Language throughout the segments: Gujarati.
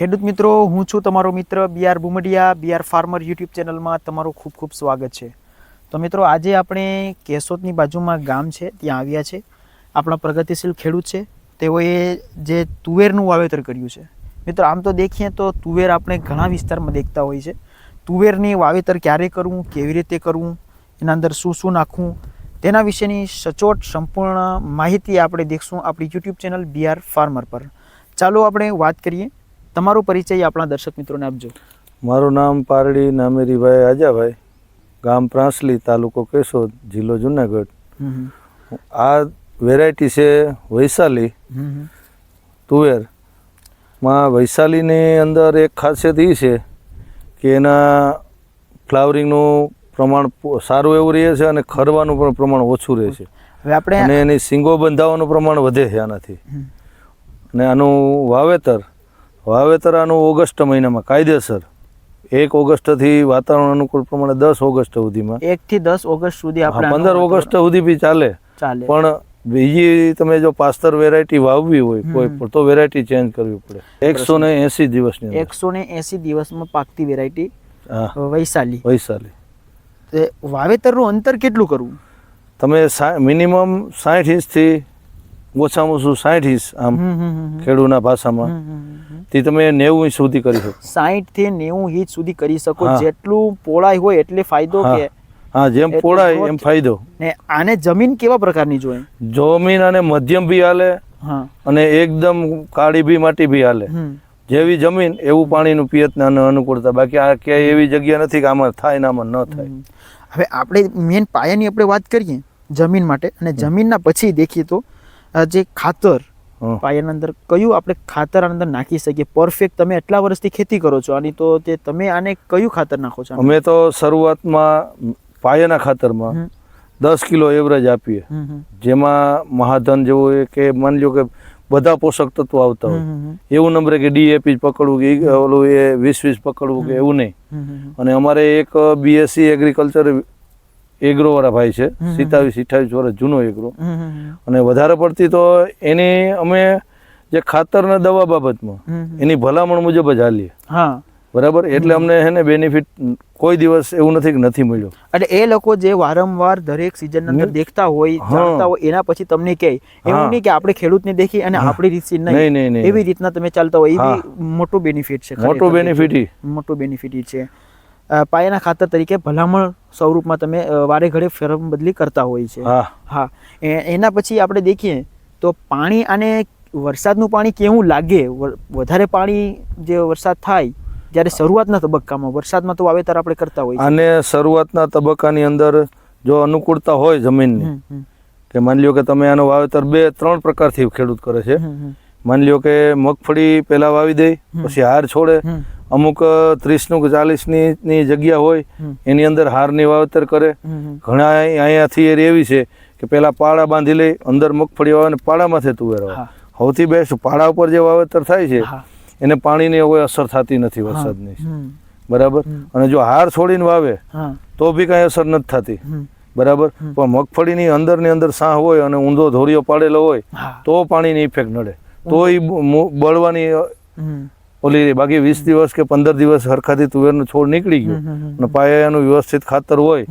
ખેડૂત મિત્રો, હું છું તમારો મિત્ર BR Bumdiya BR farmer YouTube ચેનલમાં તમારું ખૂબ ખૂબ સ્વાગત છે. તો મિત્રો, આજે આપણે કેશોદની બાજુમાં ગામ છે, ત્યાં આવ્યા છે. આપણા પ્રગતિશીલ ખેડૂત છે. તેઓએ જે તુવેરનું વાવેતર કર્યું છે. મિત્રો, આમ તો દેખીએ તો તુવેર આપણે ઘણા વિસ્તારમાં દેખતા હોઈએ છે. તુવેરની વાવેતર ક્યારે કરવું, કેવી રીતે કરવું, એના અંદર શું શું નાખવું, તેના વિશેની સચોટ સંપૂર્ણ માહિતી આપણે દેખશું આપણી યુટ્યુબ ચેનલ બીઆર ફાર્મર પર. ચાલો આપણે વાત કરીએ. તમારો પરિચય આપણા દર્શક મિત્રોને આપજો. મારું નામ પારડી નામેરીભાઈ આજાભાઈ ગામ પ્રાંસલી તાલુકો કેશોદ જિલ્લો જુનાગઢ. આ વેરાયટી છે વૈશાલી તુવેરમાં વૈશાલીની અંદર એક ખાસિયત એ છે કે એના ફ્લાવરિંગનું પ્રમાણ સારું એવું રહે છે અને ખરવાનું પણ પ્રમાણ ઓછું રહે છે. હવે આપણે અને એની સિંગો બંધાવાનું પ્રમાણ વધે છે આનાથી. અને આનું વાવેતર વાવેતર આનું ઓગસ્ટ મહિનામાં કાયદેસર. એક ઓગસ્ટથી વાતાવરણ અનુકૂળ પ્રમાણે દસ ઓગસ્ટ સુધીમાં. એક થી દસ ઓગસ્ટ સુધી આપણે પંદર ઓગસ્ટ સુધી બી ચાલે. ચાલે. પણ બીજી તમે જો પાસ્તર વેરાયટી વાવવી હોય કોઈ તો વેરાયટી ચેન્જ કરવી પડે. એકસો ને એસી દિવસની. એકસો ને એસી દિવસમાં પાકતી વેરાયટી વૈશાલી. વૈશાલી. તે વાવેતરનું અંતર કેટલું કરવું? તમે મિનિમમ સાઠ ઇંચથી ઓછામાં ઓછું સાઠ ઇંચ આમ ખેડૂના ભાષામાં. તે તમે નેવું ઇંચ સુધી કરી શકો. સાઠથી નેવું ઇંચ સુધી કરી શકો. જેટલું પોળાઈ હોય એટલે ફાયદો કે હા જેમ પોળાય એમ ફાયદો. ને આને જમીન કેવા પ્રકારની જોઈએ? જમીન અને મધ્યમ બી હાલે અને એકદમ કાળી બી માટી બી હાલે. જેવી જમીન એવું પાણીનું પિયત અનુકૂળતા. બાકી આ ક્યાંય એવી જગ્યા નથી કે આમાં થાય ને આમાં ન થાય. હવે આપણે મેન પાયાની આપણે વાત કરીએ જમીન માટે. અને જમીનના પછી દેખીએ તો જે ખાતર. પાયાના અંદર કયું આપણે ખાતર આના અંદર નાખી શકીએ? પરફેક્ટ તમે એટલા વર્ષથી ખેતી કરો છો આની તો તે તમે આને કયું ખાતર નાખો છો? અમે તો શરૂઆતમાં પાયાના ખાતરમાં. દસ કિલો એવરેજ આપીએ. જેમાં મહાધન જેવું કે માની લો કે બધા પોષક તત્વો આવતા હોય. એવું નંબરે કે ડીએપી પકડવું કે ઓલું એ વીસ વીસ પકડવું કે એવું નહીં. અને અમારે એક બીએસસી એગ્રીકલ્ચર એગ્રો વાળા ભાઈ છે. હમ. સિત્તાવીસ અઠ્ઠાવીસ વર્ષ જૂનો એગ્રો. અને વધારે પડતી તો એની અમે જે ખાતર ને દવા બાબતમાં. એની ભલામણ મુજબ જ હાલીએ. બરાબર? એટલે અમને હે ને બેનિફિટ કોઈ દિવસ એવું નથી કે નથી મળ્યો. એટલે એ લોકો જે વારંવાર દરેક સિઝન અંદર દેખતા હોય જાણતા હોય એના પછી તમને કહે. એવું. નહીં કે આપણે ખેડૂતને દેખી અને આપણી રીત નહીં નહીં. એવી રીતના તમે ચાલતા હોય. એ મોટું બેનિફિટ છે મોટો બેનિફિટ. મોટું બેનિફિટ છે. પાયાના ખાતર તરીકે ભલામણ સ્વરૂપમાં તમે વારે ઘડે ફેરમ બદલી કરતા હોય છે. હા. એના પછી આપણે દેખીએ તો પાણી અને વરસાદનું પાણી કેવું લાગે? વધારે પાણી જે વરસાદ થાય જ્યારે શરૂઆતના તબક્કામાં વરસાદમાં તો વાવેતર આપણે કરતા હોય અને શરૂઆતના તબક્કાની અંદર જો અનુકૂળતા હોય જમીનની કે માની લ્યો કે તમે આનું વાવેતર બે ત્રણ પ્રકારથી ખેડૂત કરે છે. માની લ્યો કે મગફળી પહેલા વાવી દે પછી હાર છોડે અમુક ત્રીસનું કે ચાલીસની જગ્યા હોય એની અંદર હારની વાવેતર કરે. ઘણા અહીંયાથી અહીંયા એવી છે કે પહેલાં પાળા બાંધી લઈ અંદર મગફળી વાવે અને પાળામાંથી તુવેર આવે સૌથી બેસ્ટ પાળા ઉપર જે વાવેતર થાય છે એને પાણીની કોઈ અસર થતી નથી વરસાદની. બરાબર? અને જો હાર છોડીને વાવે તો બી કાંઈ અસર નથી થતી. બરાબર. પણ મગફળીની અંદરની અંદર સાહ હોય અને ઊંધો ધોરિયો પાડેલો હોય તો પાણીની ઇફેક્ટ નડે. તો એ બળવાની ઓલી બાકી વીસ દિવસ કે પંદર દિવસ હરખાથી તુવેરનો છોડ નીકળી ગયો. અને પાયાનું વ્યવસ્થિત ખાતર હોય.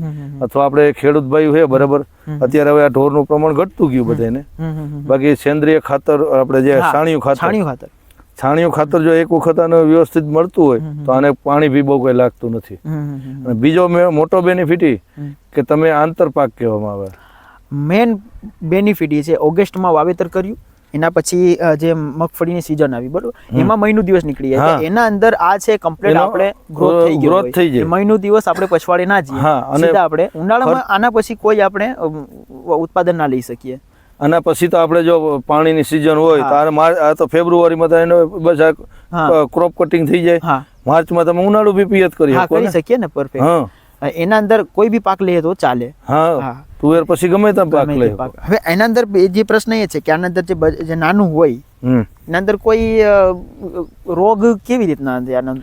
અથવા આપણે ખેડૂત ભાઈ હોય બરાબર અત્યારે હવે આ ઢોરનું પ્રમાણ ઘટતું ગયું બધાને. બાકી સેન્દ્રિય ખાતર આપણે જે છાણિયું ખાતર છાણિયું ખાતર છાણિયું ખાતર જો એક વખત આને વ્યવસ્થિત મળતું હોય. તો આને પાણી બી બહુ કંઈ લાગતું નથી. અને બીજો મોટો બેનિફિટ એ કે તમે આંતરપાક કહેવામાં આવે મેન બેનિફિટ એ છે ઓગસ્ટમાં વાવેતર કર્યું એના પછી જે મગફળીની સિઝન આવી બરોબર? એમાં મહિનો દિવસ નીકળી જાય એના અંદર આ છે કમ્પ્લીટ આપણે ગ્રોથ થઈ ગયો ગ્રોથ થઈ જાય. મહિનો દિવસ આપણે પછવાડે ના જઈએ. અને સીધા આપણે ઉનાળામાં આના પછી કોઈ આપણે ઉત્પાદન ના લઈ શકીએ. અને પછી તો આપણે જો પાણીની સિઝન હોય તો આ તો ફેબ્રુઆરીમાં તો એનો બસ આ ક્રોપ કટિંગ થઈ જાય. માર્ચમાં તમે ઉનાળુ બી પિયત કરી શકો કરી શકીએ ને પરફેક્ટ એના અંદર કોઈ બી પાક લઈએ તો ચાલે. હા. તુવેર પછી ગમે ત્યાં પાક લઈ હવે એના અંદર જે પ્રશ્ન એ છે કે આના અંદર જે નાનું હોય એના અંદર કોઈ રોગ કેવી રીતના છે આના?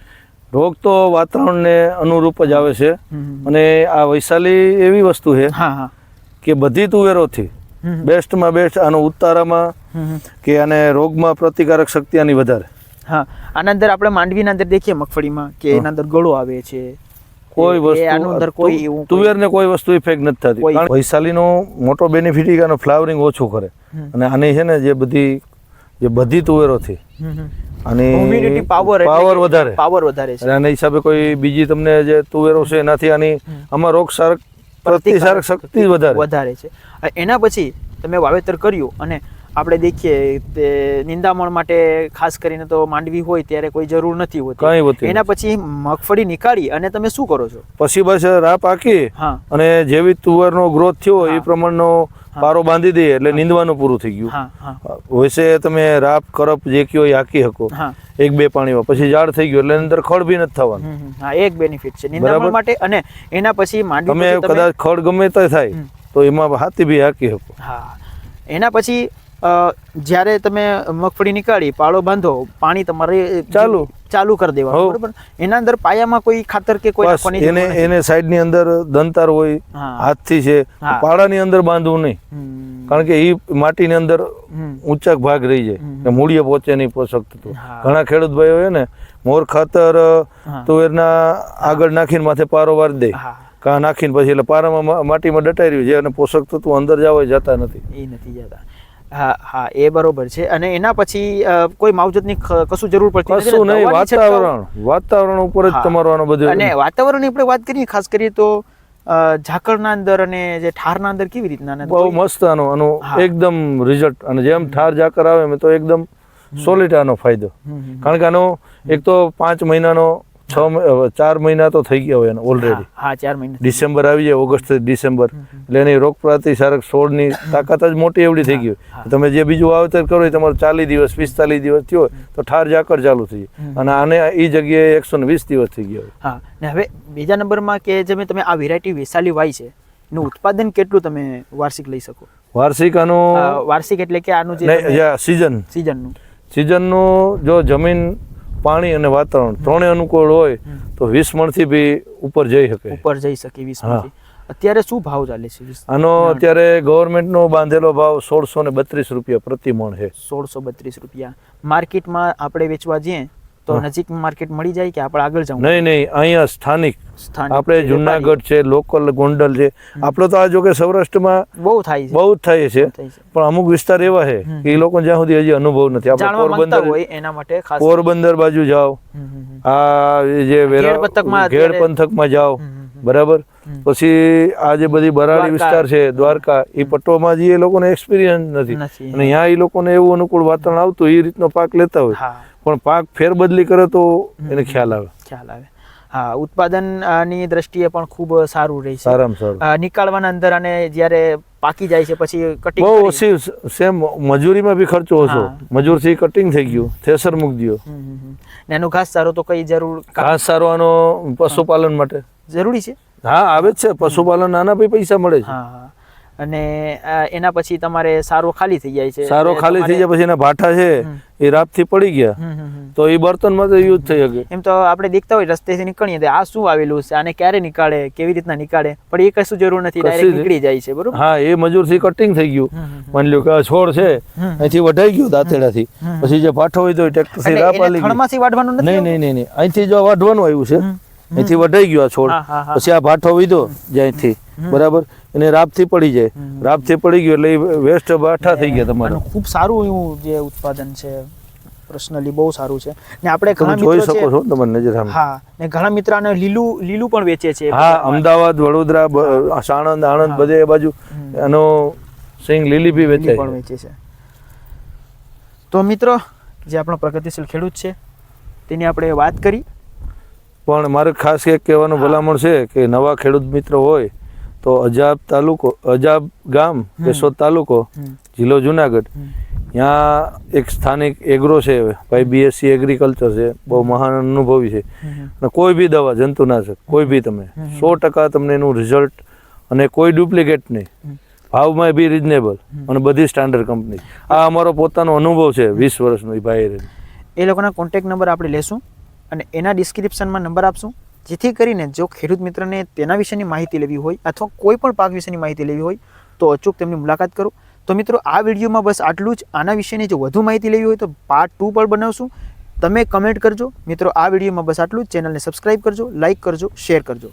રોગ તો વાતાવરણને અનુરૂપ જ આવે છે. અને આ વૈશાલી એવી વસ્તુ છે કે બધી તુવેરોથી બેસ્ટમાં બેસ્ટ આનો ઉતારામાં કે આને રોગમાં પ્રતિકારક શક્તિ આની વધારે. હા. આના અંદર આપણે માંડવીના અંદર દેખીએ મગફળીમાં કે એના અંદર ગળો આવે છે. કોઈ એ અંદર કોઈ વસ્તુ તુવેર ને કોઈ વસ્તુ ઇફેક્ટ નથી થતી. કારણ વૈશાલીનો મોટો બેનિફિટ એ ફ્લાવરિંગ ઓછું કરે. અને આની છે ને જે બધી જે બધી તુવેરોથી થી અને પાવર પાવર વધારે. પાવર વધારે છે. અને આના હિસાબે કોઈ બીજી તમને જે તુવેરો છે એનાથી આની આમાં રોગસારક પ્રતિકારક શક્તિ વધારે. વધારે છે. એના પછી તમે વાવેતર કર્યું અને આપણે દેખીએ તે નિંદામણ માટે ખાસ કરીને તો માંડવી હોય ત્યારે કોઈ જરૂર નથી હોતી. કાંઈ હોતી એના પછી મગફળી નીકાળી અને તમે શું કરો છો? પછી બસ રાપ આખી અને જેવી તુવરનો ગ્રોથ થયો એ પ્રમાણનો પારો બાંધી દઈએ એટલે નીંદવાનું પૂરું થઈ ગયું. વૈસે તમે રાપ કરપ જે કયો એ હાકી શકો. એક બે પાણીમાં. પછી ઝાડ થઈ ગયું એટલે અંદર ખડ બી નથી થવાનું. હા એક બેનિફિટ છે. નિંદામણ માટે અને એના પછી માંડવી તમે કદાચ ખડ ગમે તે થાય તો એમાં હાથી બી હાકી શકો. હા. એના પછી જ્યારે તમે મગફળી નીકાળી પાળો બાંધો પાણી તમારે ચાલુ. ચાલુ કરી દેવાનું બરાબર? એના અંદર પાયામાં કોઈ ખાતર કે કોઈ એને એને સાઈડની અંદર દંતાર હોય હાથ હાથથી છે. પાડાની અંદર બાંધવું નહીં. કારણ કે એ માટીની અંદર ઊંચા ઊંચાક ભાગ રહી જાય. ને મૂળિએ પહોંચે નહીં પોષક તત્વો. ઘણા ખેડૂત ભાઈઓ છે ને મોર ખાતર. તુવેરના આગળ નાખીને માથે પારો વાર દે. કા નાખીને પછી એટલે પારામાં માટીમાં દટાઈ રહ્યું છે અને પોષક તત્વો અંદર જવા જતા નથી. એ નથી જતા. હા હા એ બરોબર છે. અને એના પછી કોઈ માવજતની કશું જરૂર પડતી કશું નહીં વાતાવરણ વાતાવરણ ઉપર જ તમારો આનો બધું અને વાતાવરણની આપણે વાત કરીએ ખાસ કરીએ તો ઝાકળના અંદર અને જે ઠારના અંદર કેવી રીતના બહુ મસ્ત આનો આનો એકદમ રિઝલ્ટ અને જેમ ઠાર ઝાકર આવે એમ તો એકદમ સોલિડ આનો ફાયદો. કારણ કે આનો એક તો પાંચ મહિનાનો છ ચાર મહિના તો થઈ ગયા હોય એનો ઓલરેડી હા, ચાર મહિના. ડિસેમ્બર આવી જાય ઓગસ્ટ ડિસેમ્બર. એટલે એની રોગ પ્રતિકારક છોડની તાકાત જ મોટી એવડી થઈ ગઈ હોય. તમે જે બીજું વાવેતર કરો એ તમારે ચાલીસ દિવસ પિસ્તાલીસ દિવસ થયો તો ઠાર જાકર ચાલુ થઈ જાય. અને આને એ જગ્યાએ એકસો ને વીસ દિવસ થઈ ગયા હા ને હવે બીજા નંબરમાં કે જે તમે આ વેરાયટી વેસાલી વાય છે એનું ઉત્પાદન કેટલું તમે વાર્ષિક લઈ શકો? વાર્ષિક આનું વાર્ષિક એટલે કે આનું જે સિઝન સિઝનનું સિઝનનું જો જમીન પાણી અને વાતાવરણ ત્રણે અનુકૂળ હોય તો વીસ મણથી બી ઉપર જઈ શકે. ઉપર જઈ શકે વીસ હા. અત્યારે શું ભાવ ચાલે છે? આનો અત્યારે ગવર્મેન્ટનો બાંધેલો ભાવ સોળસો ને બત્રીસ રૂપિયા પ્રતિ મણ છે. સોળસો બત્રીસ રૂપિયા. માર્કેટમાં આપણે વેચવા જઈએ તો નજીક માર્કેટ મળી જાય કે આપણે આગળ જવું? નહીં નહીં અહીંયા સ્થાનિક. આપણે જુનાગઢ છે લોકલ ગોંડલ છે. આપણો તો આ જો કે સૌરાષ્ટ્રમાં બહુ થાય છે. બહુ થાય છે. પણ અમુક વિસ્તાર એવા છે કે એ લોકો જ્યાં સુધી હજી અનુભવ નથી. આપણે પોરબંદર હોય એના માટે ખાસ પોરબંદર બાજુ જાઓ. આ જે વેરા ઘેડ પંથકમાં જાઓ. બરાબર? પછી આ જે બધી બરાડી વિસ્તાર છે દ્વારકા એ પટ્ટોમાં જે એ લોકોને એક્સપિરિયન્સ નથી. અને ત્યાં એ લોકોને એવું અનુકૂળ વાતાવરણ આવતું એ રીતનો પાક લેતા હોય. પણ પાક ફેરબદલી કરે તો એને ખ્યાલ આવે. ખ્યાલ આવે. હા ઉત્પાદન અ, દ્રષ્ટિએ પણ ખૂબ સારું રહે છે. સારામાં સારું. નીકાળવાના અંદર અને જ્યારે પાકી જાય છે પછી કટિંગ બહુ ઓછી સેમ મજૂરીમાં બી ખર્ચો ઓછો. મજૂર મજૂરથી કટિંગ થઈ ગયું થેસર મૂકી દો ને એનો ઘાસ સારો તો કઈ જરૂર ઘાસ સારો આનો પશુપાલન માટે. જરૂરી છે? હા આવે જ છે. પશુપાલન નાના ભાઈ પૈસા મળે છે. હા. અને એના પછી તમારે સારો ખાલી થઈ જાય છે સારો ખાલી થઈ જાય પછી એના ભાઠા છે. એ રાતથી પડી ગયા. તો એ બર્તનમાં તો યુઝ થઈ શકે એમ તો આપણે દેખતા હોય રસ્તેથી નીકળીએ તો આ શું આવેલું છે આને ક્યારે નીકાળે કેવી રીતના નીકાળે પણ એ કશું જરૂર નથી ડાયરેક્ટ નીકળી જાય છે બરોબર હા એ મજૂરથી કટિંગ થઈ ગયું. માની લ્યો કે આ છોડ છે. અહીંથી વઢાઈ ગયું દાંતેડાથી. પછી જે ભાઠો હોય તો ટ્રેક્ટરથી રાપ આલી થડમાંથી વાઢવાનું નથી નહીં નહીં નહીં અહીંથી જો વાઢવાનું આવ્યું છે. અહીંથી વઢાઈ ગયો આ છોડ. પછી આ ભાઠો વીધો જ્યાંથી બરાબર એને રાપથી પડી જાય. રાપથી પડી ગયું એટલે એ વેસ્ટ બાઠા થઈ ગયા તમારા. ખૂબ સારું એવું જે ઉત્પાદન છે પર્સનલી બહુ સારું છે. ને આપણે ઘણા જોઈ શકો છો તમારી નજર સામે હા ને ઘણા મિત્ર આને લીલું લીલું પણ વેચે છે. હા અમદાવાદ વડોદરા સાણંદ આણંદ બધે એ બાજુ એનો સિંગ લીલી બી વેચે પણ વેચે છે. તો મિત્રો જે આપણો પ્રગતિશીલ ખેડૂત છે તેની આપણે વાત કરી. પણ મારે ખાસ એક કહેવાનું ભલામણ છે કે નવા ખેડૂત મિત્ર હોય તો અજાબ તાલુકો અજાબ ગામ કેશોદ તાલુકો જિલ્લો જુનાગઢ. ત્યાં એક સ્થાનિક એગ્રો છે ભાઈ બીએસસી એગ્રીકલ્ચર છે. બહુ મહાન અનુભવી છે. અને કોઈ બી દવા જંતુનાશક કોઈ બી તમે. સો ટકા તમને એનું રિઝલ્ટ અને કોઈ ડુપ્લિકેટ નહીં. ભાવમાં બી રિઝનેબલ અને બધી સ્ટાન્ડર્ડ કંપની આ અમારો પોતાનો અનુભવ છે વીસ વર્ષનો એ ભાઈ એ લોકોના કોન્ટેક્ટ નંબર આપણે લેશું અને એના ડિસ્ક્રિપ્શનમાં નંબર આપશું. જેથી કરીને જો ખેડૂત મિત્રને તેના વિશેની માહિતી લેવી હોય અથવા કોઈ પણ પાક વિશેની માહિતી લેવી હોય, તો અચૂક તેમની મુલાકાત કરો. તો મિત્રો, આ વિડીયોમાં બસ આટલું જ. આના વિશેની જો વધુ માહિતી લેવી હોય તો પાર્ટ ટુ પણ બનાવશું. તમે કમેન્ટ કરજો. મિત્રો, આ વિડીયોમાં બસ આટલું જ. ચેનલને સબસ્ક્રાઈબ કરજો લાઇક કરજો શેર કરજો.